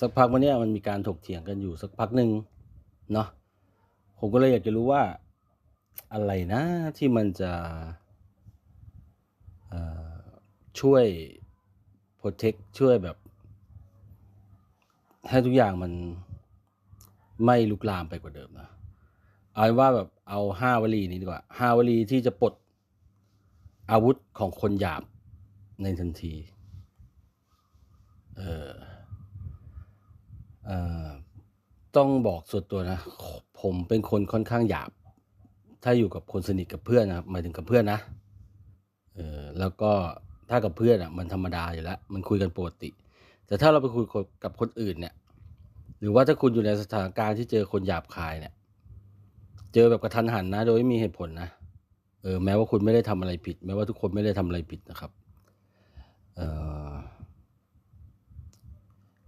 สักพักวันนี้มันมีการถกเถียงกันอยู่สักพักหนึ่งเนาะผมก็เลยอยากจะรู้ว่าอะไรนะที่มันจะช่วยโปรเทคช่วยแบบ ให้ทุกอย่างมันไม่ลุกลามไปกว่าเดิมนะเอาว่าแบบเอาห้าวลีนี้ดีกว่าห้าวลีที่จะปลด อาวุธของคนหยาบในทันทีเออเอ่อต้องบอกส่วนตัวนะ ผมเป็นคนค่อนข้างหยาบ ถ้าอยู่กับคนสนิทกับเพื่อนนะครับหมายถึงกับเพื่อนนะเออแล้วก็ถ้ากับเพื่อนอะมันธรรมดาอยู่แล้ว มันคุยกันปกติ แต่ถ้าเราไปคุยกับคนอื่นเนี่ย หรือว่าถ้าคุณอยู่ในสถานการณ์ที่เจอคนหยาบคายเนี่ย เจอแบบกระทันหันนะ โดยไม่มีเหตุผลนะ เออแม้ว่าคุณไม่ได้ทำอะไรผิด แม้ว่าทุกคนไม่ได้ทำอะไรผิดนะครับเออ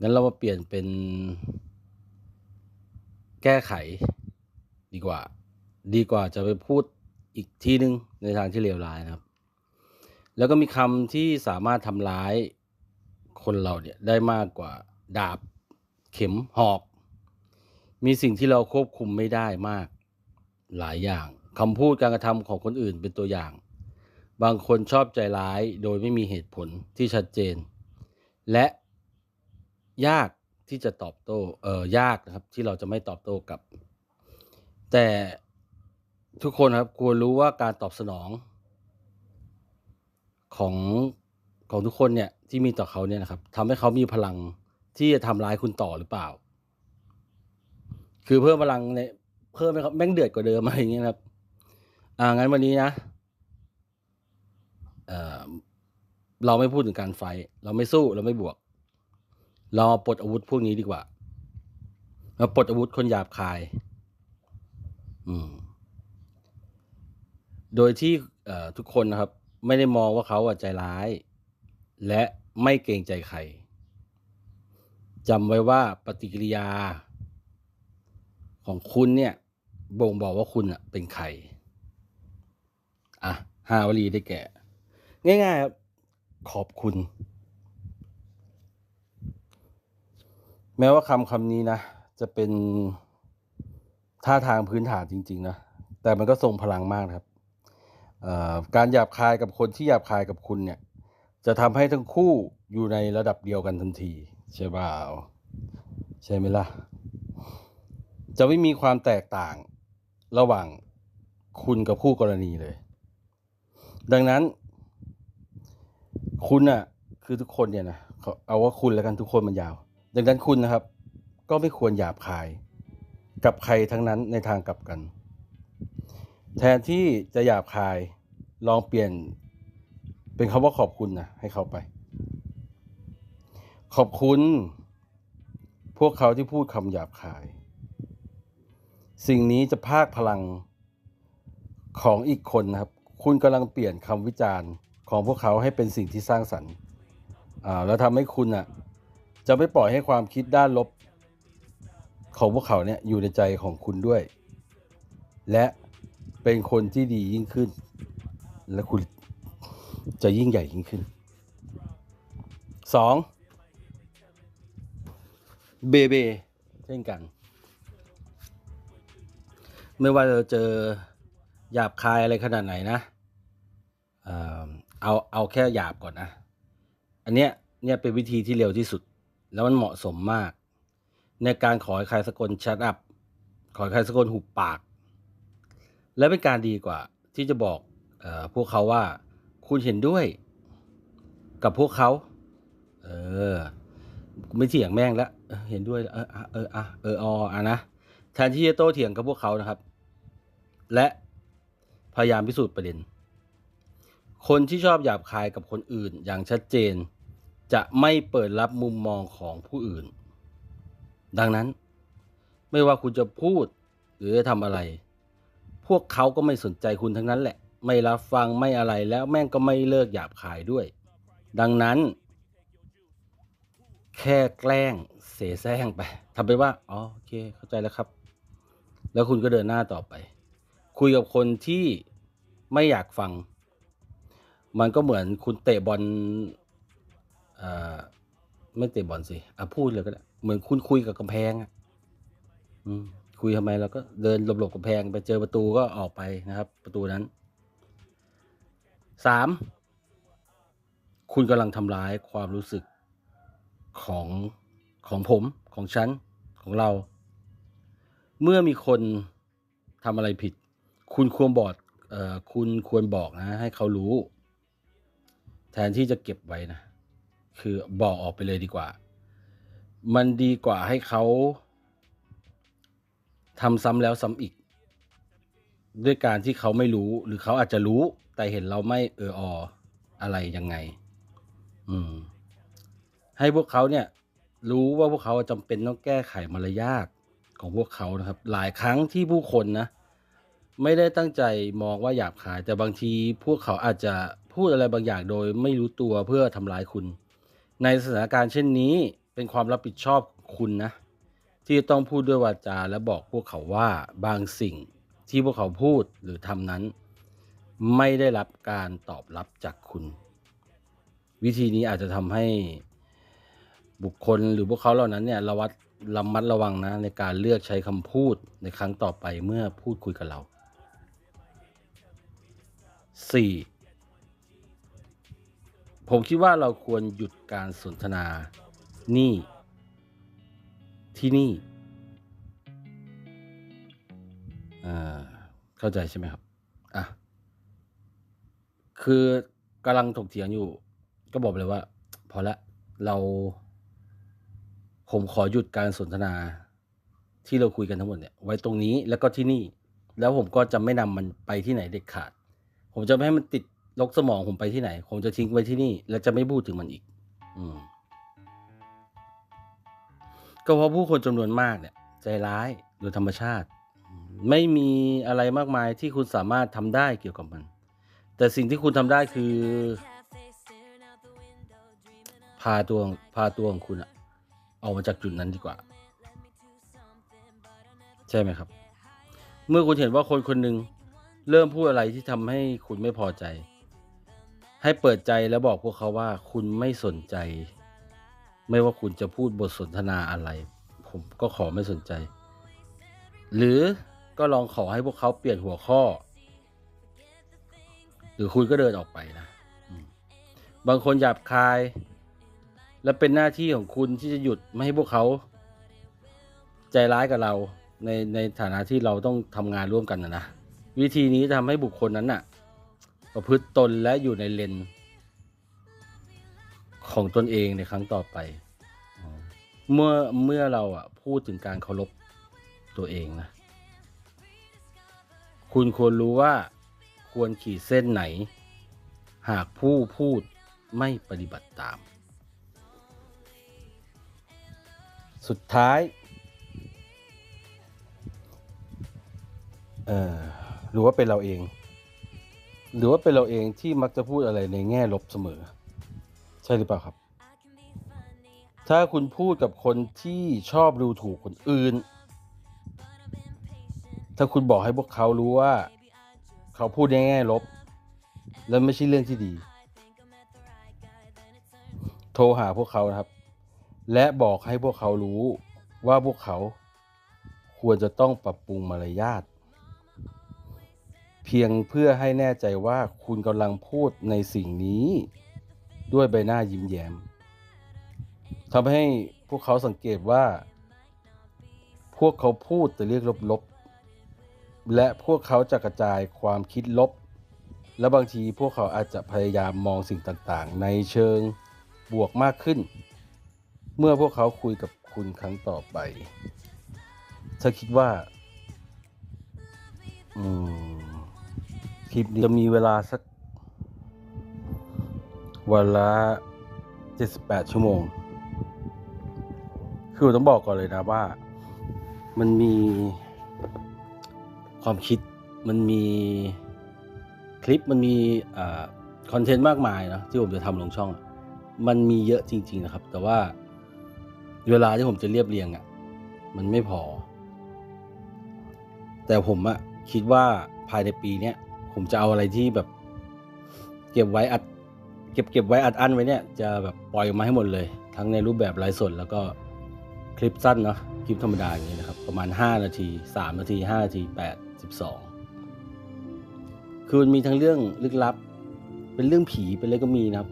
งั้นเรามาเปลี่ยนเป็น แก้ไข ดีกว่า ดีกว่าจะไปพูดอีกทีนึงในทางที่เลวร้ายนะครับ แล้วก็มีคำที่สามารถทำร้ายคนเราเนี่ยได้มากกว่าดาบ เข็มหอก มีสิ่งที่เราควบคุมไม่ได้มากหลายอย่าง คำพูดการกระทำของคนอื่นเป็นตัวอย่าง บางคนชอบใจร้ายโดยไม่มีเหตุผลที่ชัดเจน และยากที่จะตอบโต้เออยากนะครับที่เราจะไม่ตอบโต้กลับ แต่ทุกคนครับควรรู้ว่าการตอบสนอง ของของทุกคนเนี่ยที่มีต่อเขาเนี่ยนะครับทำให้เขามีพลังที่จะทำร้ายคุณต่อหรือเปล่า คือเพิ่มพลังในเพิ่มให้เขาแม่งเดือดกว่าเดิมอะไรอย่างเงี้ยครับ อ่างั้นวันนี้นะเอ่อเราไม่พูดถึงการไฟ เราไม่สู้เราไม่บวก เราปลดอาวุธพวกนี้ดีกว่ามาปลดอาวุธคนหยาบคาย อืม โดยที่เอ่อทุกคนนะครับ ไม่ได้มองว่าเขาอะใจร้าย และไม่เกรงใจใครจำไว้ว่าปฏิกิริยา ของคุณเนี่ย บ่งบอกว่าคุณอะเป็นใคร อะห้าวลีได้แก่ ง่ายๆครับ ขอบคุณ แม้ว่าคำคำนี้นะ จะเป็นท่าทางพื้นฐานจริง ๆ นะ แต่มันก็ทรงพลังมากครับ การหยาบคายกับคนที่หยาบคายกับคุณเนี่ย จะทำให้ทั้งคู่อยู่ในระดับเดียวกันทันที ใช่เปล่าใช่ไหมล่ะ จะไม่มีความแตกต่างระหว่างคุณกับคู่กรณีเลย ดังนั้น คุณน่ะ คือทุกคนเนี่ยนะเอาว่าคุณแล้วกันทุกคนมันยาว ดังนั้นคุณนะครับ ก็ไม่ควรหยาบคาย กับใครทั้งนั้นในทางกลับกัน แทนที่จะหยาบคายลองเปลี่ยน เป็นคำว่าขอบคุณนะให้เขาไป ขอบคุณ พวกเขาที่พูดคำหยาบคาย สิ่งนี้จะพากพลังของอีกคนนะครับ คุณกำลังเปลี่ยนคำวิจารณ์ของพวกเขาให้เป็นสิ่งที่สร้างสรรค์อ่าแล้วทำให้คุณอะจะไม่ปล่อยให้ความคิดด้านลบของพวกเขาเนี่ยอยู่ในใจของคุณด้วย และเป็นคนที่ดียิ่งขึ้น และคุณจะยิ่งใหญ่ยิ่งขึ้นสองเบเบเช่นกัน ไม่ว่าเราเจอ หยาบคายอะไรขนาดไหนนะเอ่อเอาเอาแค่หยาบก่อนนะ อันเนี้ยเนี่ยเป็นวิธีที่เร็วที่สุด แล้วมันเหมาะสมมาก ในการขอให้ใครสักคนชัดอัพขอให้ใครสักคนหุบปาก และเป็นการดีกว่าที่จะบอกเออพวกเขาว่าคุณเห็นด้วย กับพวกเขา เออไม่เถียงแม่งแล้วเเห็นด้วยเอออะเอออะเออออะนะแทนที่จะโต้เถียงกับพวกเขานะครับ และ ยายามพิสูจน์ประเด็น คนที่ชอบหยาบคายกับคนอื่นอย่างชัดเจน จะไม่เปิดรับมุมมองของผู้อื่น ดังนั้น ไม่ว่าคุณจะพูดหรือทำอะไร พวกเขาก็ไม่สนใจคุณทั้งนั้นแหละ ไม่รับฟังไม่อะไรแล้วแม่งก็ไม่เลิกหยาบคายด้วย ดังนั้น แค่แกล้งเสแสร้งไปทำไปว่าอ๋อโอเคเข้าใจแล้วครับ แล้วคุณก็เดินหน้าต่อไป คุยกับคนที่ ไม่อยากฟัง มันก็เหมือนคุณเตะบอลอ่อไม่เตะบอลสิอะพูดเลยก็ได้เหมือนคุณคุยกับกำแพงอะคุยทำไมเราก็เดินหลบๆกำแพงไปเจอประตูก็ออกไปนะครับ ประตูนั้นสามคุณกำลังทำร้ายความรู้สึกของของผมของฉัน ของเรา เมื่อมีคนทำอะไรผิด คุณควรบอก คุณควรบอกนะ ให้เขารู้ แทนที่จะเก็บไว้นะ คือบอกออกไปเลยดีกว่า มันดีกว่าให้เขาทำซ้ำแล้วซ้ำอีก ด้วยการที่เขาไม่รู้ หรือเขาอาจจะรู้ แต่เห็นเราไม่เออออะไรยังไง อืม ให้พวกเขาเนี่ย รู้ว่าพวกเขาจำเป็นต้องแก้ไขมารยาทของพวกเขานะครับ หลายครั้งที่ผู้คนนะ ไม่ได้ตั้งใจมองว่าหยาบคาย แต่บางทีพวกเขาอาจจะพูดอะไรบางอย่างโดยไม่รู้ตัวเพื่อทำร้ายคุณ ในสถานการณ์เช่นนี้เป็นความรับผิดชอบคุณนะ ที่ต้องพูดด้วยวาจาและบอกพวกเขาว่าบางสิ่งที่พวกเขาพูดหรือทำนั้น ไม่ได้รับการตอบรับจากคุณ วิธีนี้อาจจะทำให้บุคคลหรือพวกเขาเหล่านั้นเนี่ยระวัดระมัดระวังนะในการเลือกใช้คำพูดในครั้งต่อไปเมื่อพูดคุยกับเรา สี่ผมคิดว่าเราควรหยุดการสนทนานี่ ที่นี่เข้าใจใช่ไหมครับ อะ คือกำลังถกเถียงอยู่ ก็บอกเลยว่า พอละ เรา ผมขอหยุดการสนทนา ที่เราคุยกันทั้งหมดเนี่ย ไว้ตรงนี้แล้วก็ที่นี่ แล้วผมก็จะไม่นำมันไปที่ไหนเด็ดขาด ผมจะไม่ให้มันติดลกสมองผมไปที่ไหน ผมจะทิ้งไว้ที่นี่ และจะไม่พูดถึงมันอีก อืม ก็เพราะผู้คนจำนวนมากเนี่ย ใจร้ายโดยธรรมชาติ ไม่มีอะไรมากมายที่คุณสามารถทำได้เกี่ยวกับมัน แต่สิ่งที่คุณทำได้คือ พาตัวพาตัวของคุณอะออกมาจากจุดนั้นดีกว่า ใช่ไหมครับ เมื่อคุณเห็นว่าคนคนหนึ่ง เริ่มพูดอะไรที่ทำให้คุณไม่พอใจ ให้เปิดใจแล้วบอกพวกเขาว่าคุณไม่สนใจ ไม่ว่าคุณจะพูดบทสนทนาอะไร ผมก็ขอไม่สนใจ หรือก็ลองขอให้พวกเขาเปลี่ยนหัวข้อ หรือคุณก็เดินออกไปนะบางคนหยาบคาย และเป็นหน้าที่ของคุณที่จะหยุดไม่ให้พวกเขา ใจร้ายกับเราในในฐานะที่เราต้องทำงานร่วมกันนะนะ วิธีนี้ทำให้บุคคลนั้นน่ะ ประพฤติตนและอยู่ในเลนของตนเองในครั้งต่อไป เมื่อเมื่อเราอะพูดถึงการเคารพตัวเองนะ คุณควรรู้ว่าควรขีดเส้นไหน หากผู้พูดไม่ปฏิบัติตาม สุดท้าย เออ หรือว่าเป็นเราเอง หรือว่าเป็นเราเองที่มักจะพูดอะไรในแง่ลบเสมอ ใช่หรือเปล่าครับ ถ้าคุณพูดกับคนที่ชอบดูถูกคนอื่น ถ้าคุณบอกให้พวกเขารู้ว่า เขาพูดในแง่ลบ และไม่ใช่เรื่องที่ดี โทรหาพวกเขานะครับ และบอกให้พวกเขารู้ว่าพวกเขาควรจะต้องปรับปรุงมารยาท เพียงเพื่อให้แน่ใจว่าคุณกำลังพูดในสิ่งนี้ ด้วยใบหน้ายิ้มแย้มทำให้พวกเขาสังเกตว่า พวกเขาพูดแต่เรื่องลบๆ และพวกเขาจะกระจายความคิดลบ และบางทีพวกเขาอาจจะพยายามมองสิ่งต่างๆ ในเชิงบวกมากขึ้น เมื่อพวกเขาคุยกับคุณครั้งต่อไปถ้าคิดว่า อืม คลิปนี้จะมีเวลาสัก วันละ 78 ชั่วโมง คือต้องบอกก่อนเลยนะว่า มันมีความคิดมันมีคลิปมันมีคอนเทนต์มากมายนะที่ผมจะทำลงช่อง มันมีเยอะจริง ๆ นะครับ แต่ว่าเวลาที่ผมจะเรียบเรียงอะ่ะ มันไม่พอ แต่ผมอะคิดว่าภายในปีเนี้ย ผมจะเอาอะไรที่แบบ เก็บไว้อัด เก็บเก็บไว้อัดอั้นไว้เนี่ย จะแบบปล่อยออกมาให้หมดเลย ทั้งในรูปแบบไลฟ์สดแล้วก็คลิปสั้นเนาะคลิปธรรมดาอย่างนี้นะครับ ประมาณ 5 นาที 3 นาที 5 นาที 8 12 คือมันมีทั้งเรื่องลึกลับ เป็นเรื่องผีเป็นอะไรก็มีนะครับ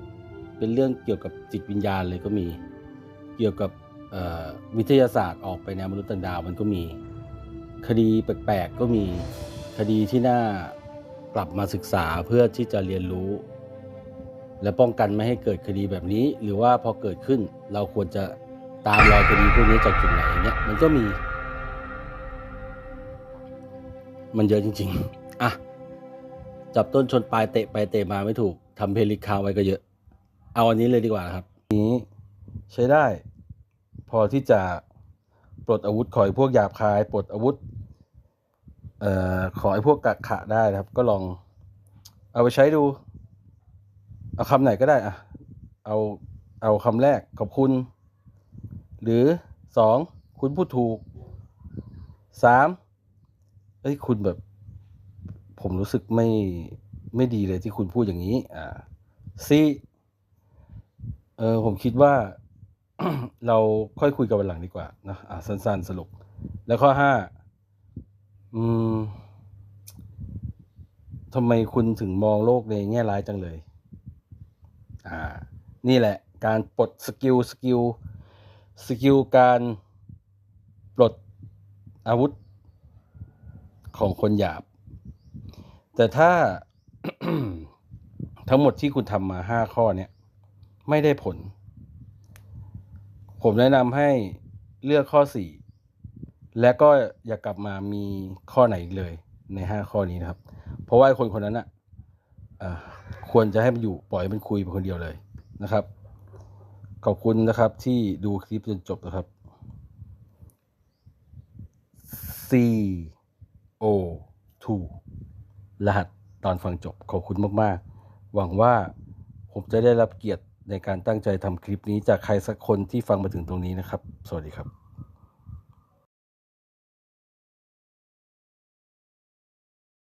เป็นเรื่องเกี่ยวกับจิตวิญญาณเลยก็มี เกี่ยวกับวิทยาศาสตร์ออกไปแนวมนุษย์ต่างดาวมันก็มี คดีแปลกๆก็มีคดีที่น่า กลับมาศึกษาเพื่อที่จะเรียนรู้ และป้องกันไม่ให้เกิดคดีแบบนี้ หรือว่าพอเกิดขึ้นเราควรจะตามรอยคดีพวกนี้จากจุดไหนเนี่ยมันก็มี มันเยอะจริง ๆ อะ จับต้นชนปลายเตะไปเตะมาไม่ถูกทำเพลย์ลิคาไว้ก็เยอะ เอาอันนี้เลยดีกว่าครับ นี้ใช้ได้ พอที่จะปลดอาวุธขอให้พวกหยาบคาย ปลดอาวุธ เอ่อขอให้พวกกักขะได้นะครับ ก็ลอง เอาไปใช้ดู เอาคำไหนก็ได้อะเอาเอาคำแรกขอบคุณ หรือสองคุณพูดถูกสามเอ้ยคุณแบบ ผมรู้สึกไม่ไม่ดีเลยที่คุณพูดอย่างนี้ อ่าสี่เออผมคิดว่า เราค่อยคุยกันวันหลังดีกว่านะอ่าสั้นๆสรุป แล้วข้อห้า อืมทำไมคุณถึงมองโลกในแง่ร้ายจังเลย อ่า นี่แหละ การปลดสกิลสกิลสกิลการปลดอาวุธของคนหยาบ แต่ถ้าทั้งหมดที่คุณทำมาห้าข้อเนี้ยไม่ได้ผล ผมแนะนำให้เลือกข้อสี่ และก็อย่ากลับมามีข้อไหนอีกเลยในห้าข้อนี้นะครับ เพราะว่าคนคนนั้นอะควรจะให้มันอยู่ปล่อยให้มันคุยเป็นคนเดียวเลยนะครับ ขอบคุณนะครับที่ดูคลิปจนจบนะครับ C O 2รหัสตอนฟังจบขอบคุณมาก ๆ หวังว่าผมจะได้รับเกียรติในการตั้งใจทำคลิปนี้จากใครสักคนที่ฟังมาถึงตรงนี้นะครับ สวัสดีครับ